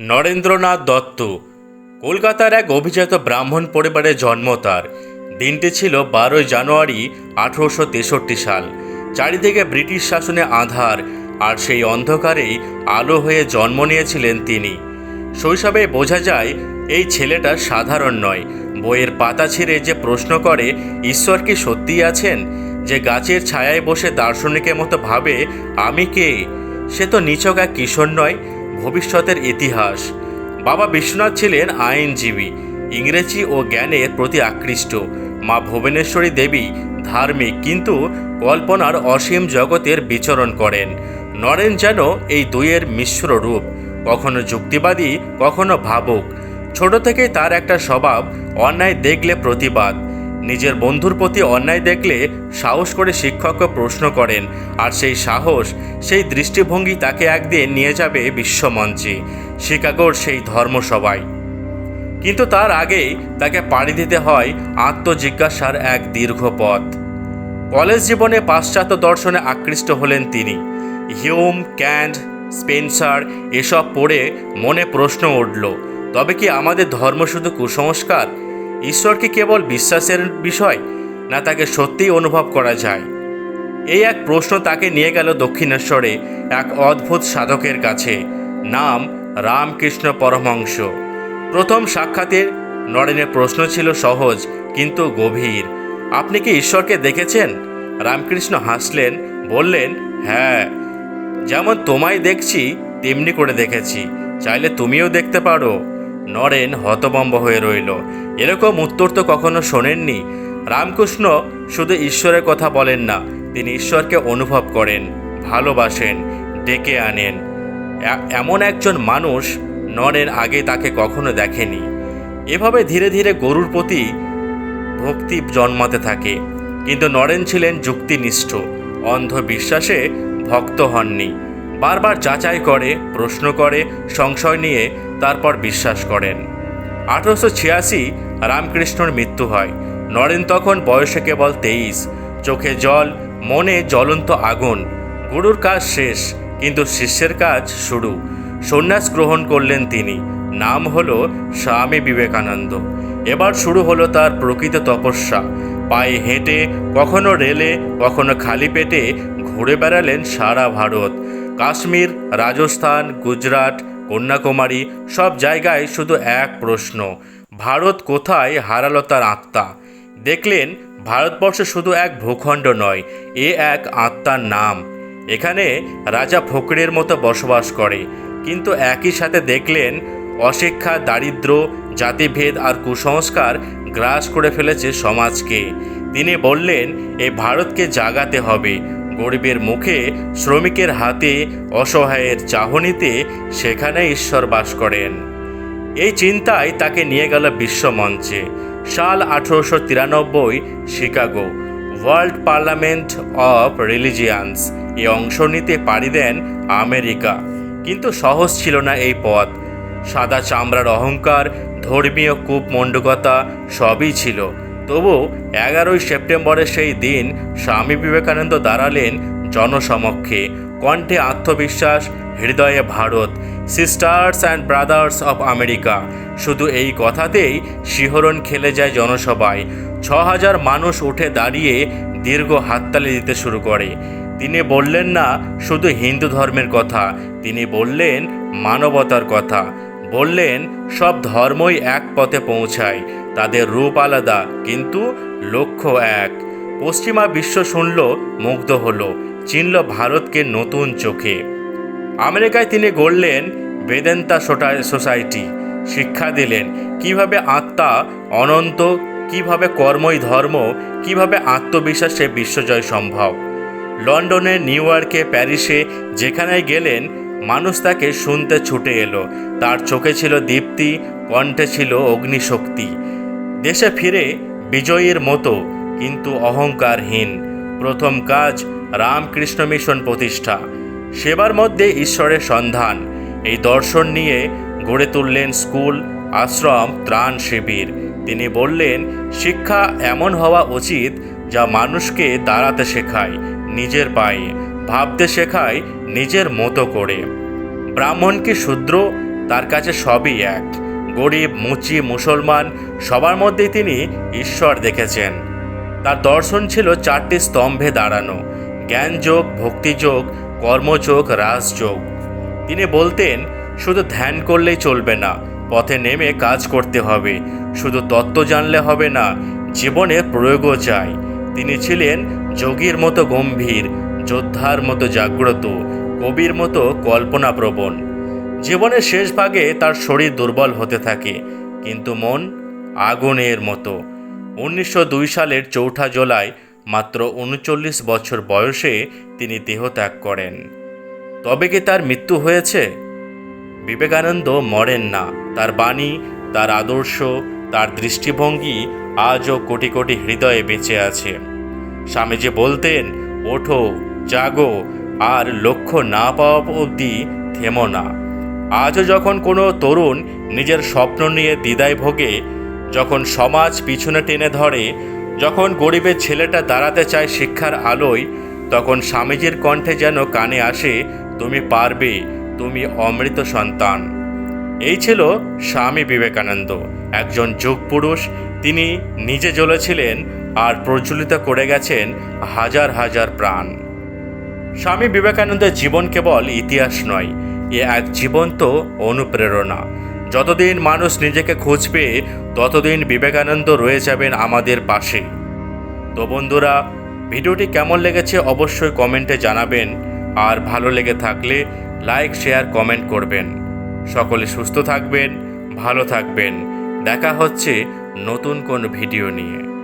নরেন্দ্রনাথ দত্ত। কলকাতার এক অভিজাত ব্রাহ্মণ পরিবারে জন্ম তার। দিনটি ছিল বারোই জানুয়ারি আঠেরোশো তেষট্টি সাল। চারিদিকে ব্রিটিশ শাসনে আধার, আর সেই অন্ধকারেই আলো হয়ে জন্ম নিয়েছিলেন তিনি। শৈশবে বোঝা যায়, এই ছেলেটা সাধারণ নয়। বইয়ের পাতা ছিঁড়ে যে প্রশ্ন করে, ঈশ্বর কি সত্যিই আছেন? যে গাছের ছায়ায় বসে দার্শনিকের মতো ভাবে, আমি কে? সে তো নিচক এক কিশোর নয় ভবিষ্যতের ইতিহাস। বাবা বিশ্বনাথ ছিলেন আইনজীবী। ইংরেজি ও জ্ঞানের প্রতি আকৃষ্ট। মা ভুবনেশ্বরী দেবী ধার্মিক, কিন্তু কল্পনার অসীম জগতের বিচরণ করেন। নরেন যেন এই দুইয়ের মিশ্র রূপ। কখনো যুক্তিবাদী, কখনো ভাবুক। ছোট থেকেই তার একটা স্বভাব অন্যায় দেখলে প্রতিবাদ। নিজের বন্ধুর প্রতি অন্যায় দেখলে সাহস করে শিক্ষককে প্রশ্ন করেন, আর সেই সাহস, সেই দৃষ্টিভঙ্গি তাকে একদিন নিয়ে যাবে বিশ্বমঞ্চে। শিকাগোর সেই ধর্মসভায়। কিন্তু তার আগেই তাকে পাড়ি দিতে হয় আত্মজিজ্ঞাসার এক দীর্ঘ পথ। কলেজ জীবনে পাশ্চাত্য দর্শনে আকৃষ্ট হলেন তিনি। হিউম ক্যান্ড স্পেন্সার এসব পড়ে মনে প্রশ্ন উঠল, তবে কি আমাদের ধর্ম শুধু কুসংস্কার? ঈশ্বর কি কেবল বিশ্বাসের বিষয় না তাকে সত্যিই অনুভব করা যায়। এই এক প্রশ্ন তাকে নিয়ে গেল দক্ষিণেশ্বরে এক অদ্ভুত সাধকের কাছে। নাম রামকৃষ্ণ পরমহংস। প্রথম সাক্ষাতের নরেনের প্রশ্ন ছিল সহজ কিন্তু গভীর। আপনি কি ঈশ্বরকে দেখেছেন? রামকৃষ্ণ হাসলেন, বললেন হ্যাঁ। যেমন তোমায় দেখছি, তেমনি করে দেখেছি। চাইলে তুমিও দেখতে পারো। নরেন হতবম্ব হয়ে রইল। এরকম উত্তর তো কখনো শোনেননি। রামকৃষ্ণ শুধু ঈশ্বরের কথা বলেন না, তিনি ঈশ্বরকে অনুভব করেন, ভালোবাসেন, ডেকে আনেন। এমন একজন মানুষ নরেন আগে তাকে কখনো দেখেনি। এভাবে ধীরে ধীরে গরুর প্রতি ভক্তি জন্মাতে থাকে। কিন্তু নরেন ছিলেন যুক্তিনিষ্ঠ, অন্ধবিশ্বাসে ভক্ত হননি। বারবার যাচাই করে, প্রশ্ন করে, সংশয় নিয়ে তারপর বিশ্বাস করেন। আঠারোশো ছিয়াশি রামকৃষ্ণর মৃত্যু হয়। নরেন তখন বয়সে কেবল তেইশ। চোখে জল, মনে জ্বলন্ত আগুন। গুরুর কাজ শেষ, কিন্তু শিষ্যের কাজ শুরু। সন্ন্যাস গ্রহণ করলেন তিনি। নাম হলো স্বামী বিবেকানন্দ। এবার শুরু হলো তার প্রকৃত তপস্যা। পায়ে হেঁটে, কখনো রেলে, কখনো খালি পেটে ঘুরে বেড়ালেন সারা ভারত। কাশ্মীর, রাজস্থান, গুজরাট, কন্যাকুমারী, সব জায়গায় শুধু এক প্রশ্ন, ভারত কোথায় হারালো তার আত্মা? দেখলেন, ভারতবর্ষ শুধু এক ভূখণ্ড নয়, এ এক আত্মার নাম। এখানে রাজা ফকরের মতো বসবাস করে, কিন্তু একই সাথে দেখলেন, অশিক্ষা, দারিদ্র, জাতিভেদ আর কুসংস্কার গ্রাস করে ফেলেছে সমাজকে। তিনি বললেন, এ ভারতকে জাগাতে হবে গরিবের মুখে শ্রমিকের হাতে অসহায়ের চাহনিতে সেখানে ঈশ্বর বাস করেন। এই চিন্তায় তাকে নিয়ে গেল বিশ্বমঞ্চে সাল আঠারোশো তিরানব্বই, Chicago. World parliament of religions. এ অংশ নিতে পারি দেন আমেরিকা। কিন্তু সহজ ছিল না এই পথ। সাদা চামড়ার অহংকার, ধর্মীয় কূপমণ্ডকতা সবই ছিল। তবু এগারোই সেপ্টেম্বরের সেই দিন স্বামী বিবেকানন্দ দাঁড়ালেন জনসমক্ষে। কণ্ঠে আত্মবিশ্বাস, হৃদয়ে Bharat sisters and brothers of America শুধু এই কথাতেই শিহরণ খেলে যায় জনসভায়। ছ হাজার মানুষ উঠে দাঁড়িয়ে দীর্ঘ হাততালি দিতে শুরু করে। তিনি বললেন না, শুধু হিন্দু ধর্মের কথা, তিনি বললেন মানবতার কথা। বললেন, সব ধর্মই এক পথে পৌঁছায়, তাদের রূপ আলাদা, কিন্তু লক্ষ্য এক। পশ্চিমা বিশ্ব শুনল, মুগ্ধ হলো, চিনল ভারতকে নতুন চোখে। আমেরিকায় তিনি গড়লেন বেদেন্তা সোসাইটি। শিক্ষা দিলেন, কীভাবে আত্মা অনন্ত, কীভাবে কর্মই ধর্ম, কীভাবে আত্মবিশ্বাসে বিশ্বজয় সম্ভব। লন্ডনে নিউ ইয়র্কে, প্যারিসে যেখানেই গেলেন মানুষ তাকে শুনতে ছুটে এলো। তার চোখে ছিল দীপ্তি, কণ্ঠে ছিল অগ্নিশক্তি। দেশে ফিরে বিজয়ীর মতো, কিন্তু অহংকারহীন। প্রথম কাজ, রামকৃষ্ণ মিশন প্রতিষ্ঠা। সেবার মধ্যে ঈশ্বরের সন্ধান। এই দর্শন নিয়ে গড়ে তুললেন স্কুল, আশ্রম, ত্রাণ শিবির। তিনি বললেন, শিক্ষা এমন হওয়া উচিত যা মানুষকে দাঁড়াতে শেখায়, নিজের পায়ে। ভাবতে শেখায় নিজের মতো করে। ব্রাহ্মণ কি শূদ্র, তার কাছে সবই এক। গরিব, মুচি, মুসলমান, সবার মধ্যেই তিনি ঈশ্বর দেখেছেন। তার দর্শন ছিল চারটি স্তম্ভে দাঁড়ানো। জ্ঞানযোগ, ভক্তিযোগ, কর্মযোগ, রাজযোগ। তিনি বলতেন, শুধু ধ্যান করলেই চলবে না, পথে নেমে কাজ করতে হবে। শুধু তত্ত্ব জানলে হবে না জীবনে প্রয়োগও চাই। তিনি ছিলেন যোগীর মতো গম্ভীর যোদ্ধার মতো জাগ্রত, কবির মতো কল্পনাপ্রবণ। জীবনের শেষ ভাগে তার শরীর দুর্বল হতে থাকে, কিন্তু মন আগুনের মতো। উনিশশো দুই সালের চৌঠা জুলাই, মাত্র উনচল্লিশ বছর বয়সে তিনি দেহত্যাগ করেন। তবে কি তার মৃত্যু হয়েছে? বিবেকানন্দ মরেন না। তার বাণী, তার আদর্শ, তার দৃষ্টিভঙ্গি আজও কোটি কোটি হৃদয়ে বেঁচে আছে। স্বামীজি বলতেন, ওঠো জাগো, আর লক্ষ্য না পাওয়া অবধি থেমো না। আজও যখন কোনো তরুণ নিজের স্বপ্ন নিয়ে দ্বিধায় ভোগে, যখন সমাজ পিছনে টেনে ধরে, যখন গরিবের ছেলেটা দাঁড়াতে চায় শিক্ষার আলোয়, তখন স্বামীজির কণ্ঠে যেন কানে আসে, তুমি পারবে, তুমি অমৃত সন্তান। এই ছিল স্বামী বিবেকানন্দ, একজন যুগ পুরুষ। তিনি নিজে জ্বলেছিলেন আর প্রজ্বলিত করে গেছেন হাজার হাজার প্রাণ। স্বামী বিবেকানন্দের জীবন কেবল ইতিহাস নয়, এ এক জীবন্ত অনুপ্রেরণা। যতদিন মানুষ নিজেকে খুঁজবে ততদিন বিবেকানন্দ রয়ে যাবেন আমাদের পাশে। তো বন্ধুরা, ভিডিওটি কেমন লেগেছে অবশ্যই কমেন্টে জানাবেন, আর ভালো লেগে থাকলে লাইক, শেয়ার, কমেন্ট করবেন। সকলে সুস্থ থাকবেন, ভালো থাকবেন। দেখা হচ্ছে নতুন কোন ভিডিও নিয়ে।